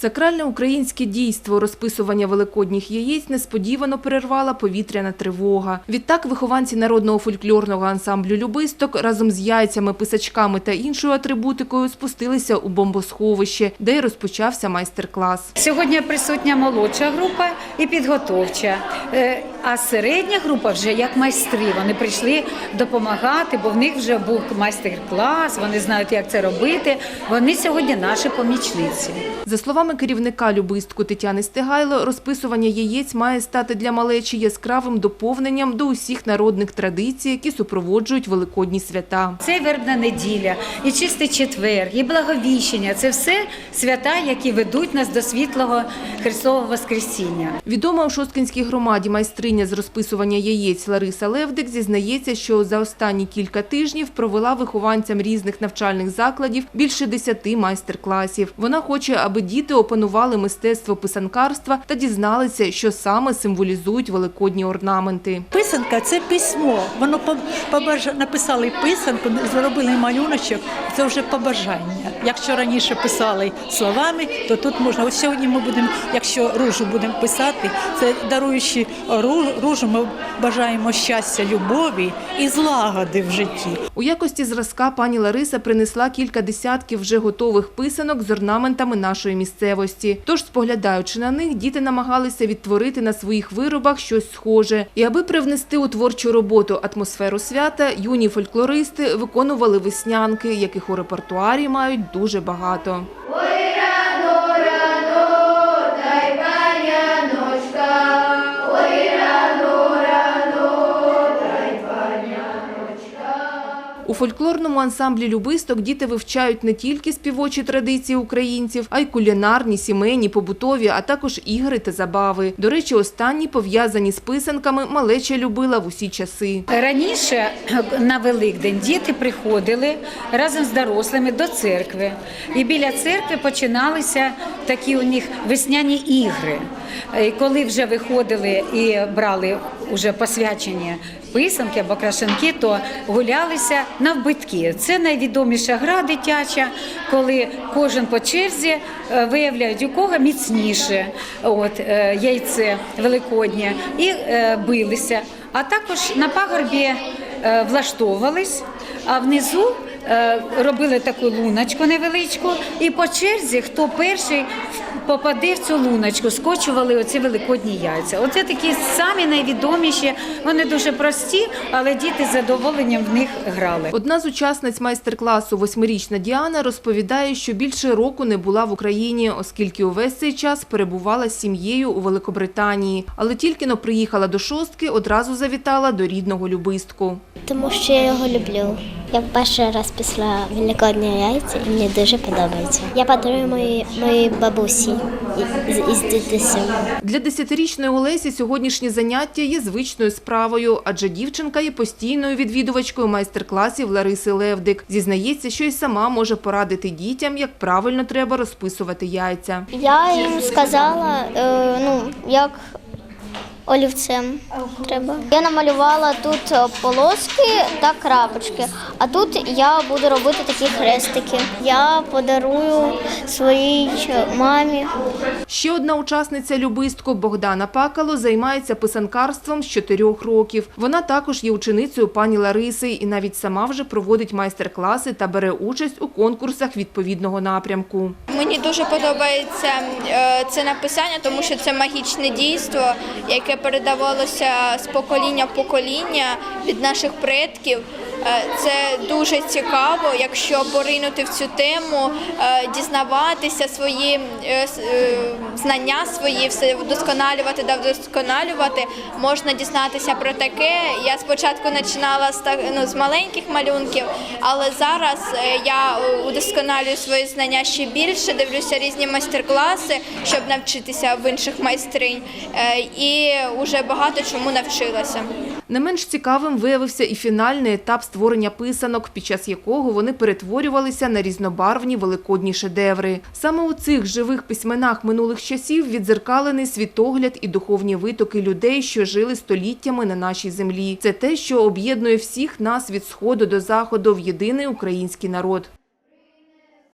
Сакральне українське дійство розписування великодніх яєць несподівано перервала повітряна тривога. Відтак вихованці народного фольклорного ансамблю Любисток разом з яйцями, писачками та іншою атрибутикою спустилися у бомбосховище, де й розпочався майстер-клас. Сьогодні присутня молодша група і підготовча. А середня група вже як майстри. Вони прийшли допомагати, бо в них вже був майстер-клас, вони знають, як це робити. Вони сьогодні наші помічниці. За словами керівника любистку Тетяни Стегайло, розписування яєць має стати для малечі яскравим доповненням до усіх народних традицій, які супроводжують великодні свята. Це вербна неділя, і чистий четвер, і благовіщення. Це все свята, які ведуть нас до світлого Христового Воскресіння. Відома у Шосткинській громаді майстриня з розписування яєць Лариса Левдик зізнається, що за останні кілька тижнів провела вихованцям різних навчальних закладів більше десяти майстер-класів. Вона хоче, аби діти опанували мистецтво писанкарства та дізналися, що саме символізують великодні орнаменти. Писанка це письмо. Воно по- побажа... написали писанку, зробили малюночок. Це вже побажання. Якщо раніше писали словами, то тут можна. Ось сьогодні ми будемо, якщо ружу будемо писати, це даруючи ружу, ми бажаємо щастя, любові і злагоди в житті. У якості зразка пані Лариса принесла кілька десятків вже готових писанок з орнаментами нашої місцевості. Тож, споглядаючи на них, діти намагалися відтворити на своїх виробах щось схоже. І аби привнести у творчу роботу атмосферу свята, юні фольклористи виконували веснянки, яких у репертуарі мають дуже багато. У фольклорному ансамблі Любисток діти вивчають не тільки співочі традиції українців, а й кулінарні, сімейні, побутові, а також ігри та забави. До речі, останні пов'язані з писанками малеча любила в усі часи. Раніше на Великдень діти приходили разом з дорослими до церкви. І біля церкви починалися такі у них весняні ігри. Коли вже виходили і брали уже посвячені писанки або крашенки, то гулялися навбитки. Це найвідоміша гра дитяча, коли кожен по черзі е, виявляють, у кого міцніше от, е, яйце великоднє, і е, билися. А також на пагорбі влаштовувались, а внизу робили таку луночку невеличку, і по черзі, хто перший попаде в цю луночку, скочували оці великодні яйця. Оце такі самі найвідоміші, вони дуже прості, але діти з задоволенням в них грали. Одна з учасниць майстер-класу, восьмирічна Діана, розповідає, що більше року не була в Україні, оскільки увесь цей час перебувала з сім'єю у Великобританії. Але тільки но приїхала до шостки, одразу завітала до рідного любистку. Тому що я його люблю. Я перший раз після великодні яйця і мені дуже подобається. Я подарую моїй моїй бабусі із, дідусем. Для десятирічної Олесі сьогоднішнє заняття є звичною справою, адже дівчинка є постійною відвідувачкою майстер-класів Лариси Левдик. Зізнається, що й сама може порадити дітям, як правильно треба розписувати яйця. Я їм сказала, е, ну як олівцем треба. Я намалювала тут полоски та крапочки, а тут я буду робити такі хрестики. Я подарую своїй мамі. Ще одна учасниця любистку Богдана Пакало займається писанкарством з чотирьох років. Вона також є ученицею пані Лариси і навіть сама вже проводить майстер-класи та бере участь у конкурсах відповідного напрямку. Мені дуже подобається е, це написання, тому що це магічне дійство, яке передавалося з покоління в покоління від наших предків. Е, Це дуже цікаво, якщо поринути в цю тему, е, дізнаватися свої е, знання свої, все вдосконалювати та вдосконалювати. Можна дізнатися про таке. Я спочатку починала з ну, з маленьких малюнків, але зараз я удосконалюю свої знання ще більше, дивлюся різні майстер-класи, щоб навчитися в інших майстринь, і вже багато чому навчилася. Не менш цікавим виявився і фінальний етап створення писанок, під час якого вони перетворювалися на різнобарвні великодні шедеври. Саме у цих живих письменах минулих часів відзеркалений світогляд і духовні витоки людей, що жили століттями на нашій землі. Це те, що об'єднує всіх нас від сходу до заходу в єдиний український народ.